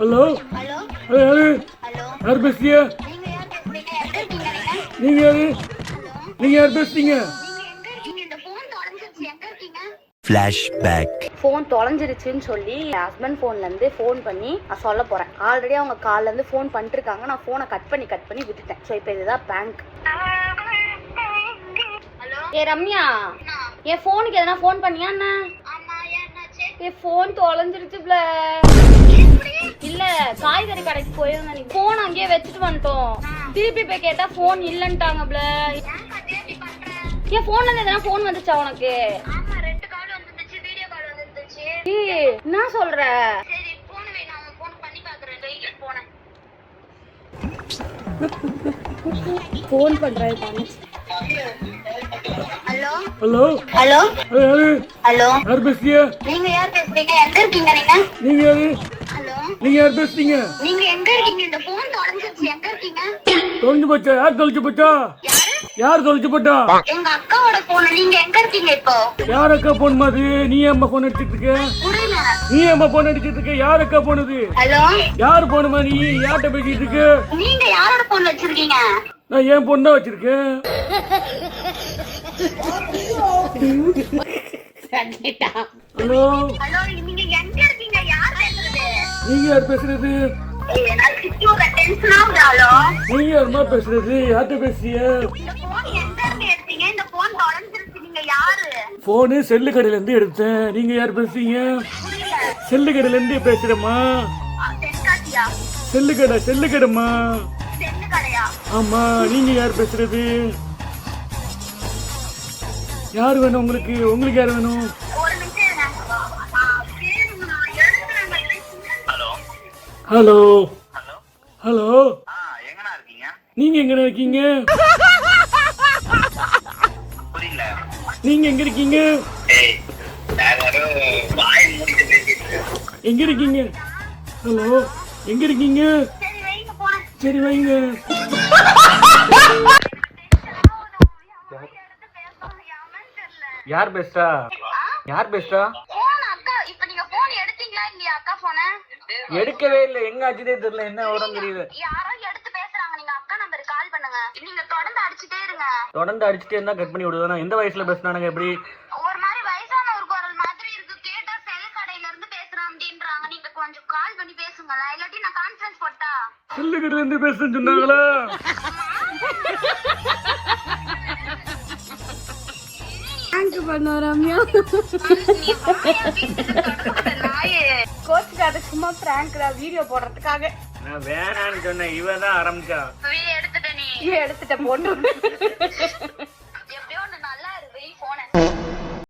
Hello hello hello யாரு hello யார் பேசுறீங்க? நீங்க யார் பேசுறீங்க? எங்க இருக்கீங்க? நீங்க நீங்க யாரு பேசுறீங்க? நீங்க எங்க இருக்கீங்க? இந்த போன் தொலைஞ்சிருச்சு. எங்க இருக்கீங்க? Flashback. ஃபோன் தொலைஞ்சிருச்சுன்னு சொல்லி என் ஹஸ்பண்ட் ஃபோன்லேருந்து ஃபோன் பண்ணி நான் சொல்ல போகிறேன் ஆல்ரெடி அவங்க கால்லேருந்து ஃபோன் பண்ணிட்டுருக்காங்க. நான் ஃபோனை கட் பண்ணி கட் பண்ணி விட்டுட்டேன். ஸோ இப்போ இதுதான் பேங்க் ஹலோ ஏ ரம்யா. என் ஃபோனுக்கு எதனா ஃபோன் பண்ணியா என்ன என் ஃபோன் தொலைஞ்சிருச்சுப்ல இல்ல காய்கறி கடைக்கு போயிருந்தேன் நீ ஃபோன் அங்கேயே வச்சுட்டு வந்துட்டோம். திருப்பி போய் கேட்டா ஃபோன் இல்லன்ட்டாங்கப்ல ஏன் ஃபோன்ல இருந்து எதனா ஃபோன் வந்துச்சா உனக்கு? என்ன சொல்ற? சரி போன் போன் தங்கச்சி ஹலோ? ஹலோ? ஹலோ? ஹலோ? யாரு பேசுறீங்க? நீங்க யார் பேசுறீங்க? எங்க இருக்கீங்க நீங்க? நீங்க யாரு? நீங்க யார் பேசுறீங்க? நீங்க எங்க இருக்கீங்க? இந்த போன் தொலைஞ்சிருச்சு. எங்க இருக்கீங்க? தொலைஞ்சு போச்சா? யார் தொலைஞ்சு போச்சா? யாரு? தொலைஞ்சு போட்டா? எங்க அக்காவோட போன் நீங்க எங்க இருக்கீங்க இப்போ? யார் அக்கா போன் மாதிரி? நீ அம்மா போன் அடிச்சிட்டு இருக்க? நீ அம்மா போன் அடிச்சிட்டு இருக்க? யார் அக்கா போனது ஹலோ? யார் போனுமா நீ யார்கிட்ட பேசிட்டு இருக்க? நீங்க யாரோட போன் வச்சிருக்கீங்க? நான் என் பொண்ணு தான் வச்சிருக்கேன்? ஹலோ? ஹலோ நீ யார் பேசுறது? நீ யாருமா பேசுறது? யார்கிட்ட பேசுறீங்க போனு செல்லு கடையில இருந்து எடுத்தேன். நீங்க யார் பேசுறீங்க? செல்லு கடையில இருந்து பேசுறமா செல்லு கடை செல்லு கடைமா ஆமா நீங்க யார் பேசுறது? யார் வேணும் உங்களுக்கு? உங்களுக்கு யார் வேணும்? ஹலோ. ஹலோ. ஹலோ. ஆ எங்கண்ணா இருக்கீங்க? நீங்க எங்க இருக்கீங்க? புரியல நீங்க எங்க இருக்கீங்க. எங்க இருக்கீங்க? ஹலோ. எங்க இருக்கீங்க? சரி வைங்க போனேன் சரி வைங்க. யார் பெஸ்டா யார் பெஸ்டா போன் அக்கா இப்ப நீங்க போன் எடுத்தீங்களா இல்லையா அக்கா போன? எடுக்கவே இல்லை. எங்க ஆச்சுதே தெரியல என்ன உரம் தெரியல யாரோ எடுத்து பேசுறாங்க. நீங்க அக்கா நம்பருக்கு கால் பண்ணுங்க. நீங்க தொடர்ந்து அடிச்சுட்டே இருங்க. தொடர்ந்து அடிச்சுட்டே இருந்தா கட் பண்ணி விடுவேன். எந்த வயசுல பேசினானுங்க எப்படி? ஒரு மாதிரி வயசான ஒரு குரல் மாதிரி இருக்கு. கேட்டா செல் கடையில இருந்து பேசுறேன் அப்படின்றாங்க. நீங்க கொஞ்சம் கால் பண்ணி பேசுங்களேன். இல்லாட்டி நான் கான்ஃபரன்ஸ் போட்டா? செல்லு கடையில இருந்து பேசுறேன்னு சொன்னாங்களா? கோச்சுக்காத சும்மா பிராங்க் தான் வீடியோ போடுறதுக்காக. நான் வேணான்னு சொன்னேன். இவன் தான் ஆரம்பிச்சா. வீடியோ எடுத்துட்ட நீ. எடுத்துட்ட போட்டு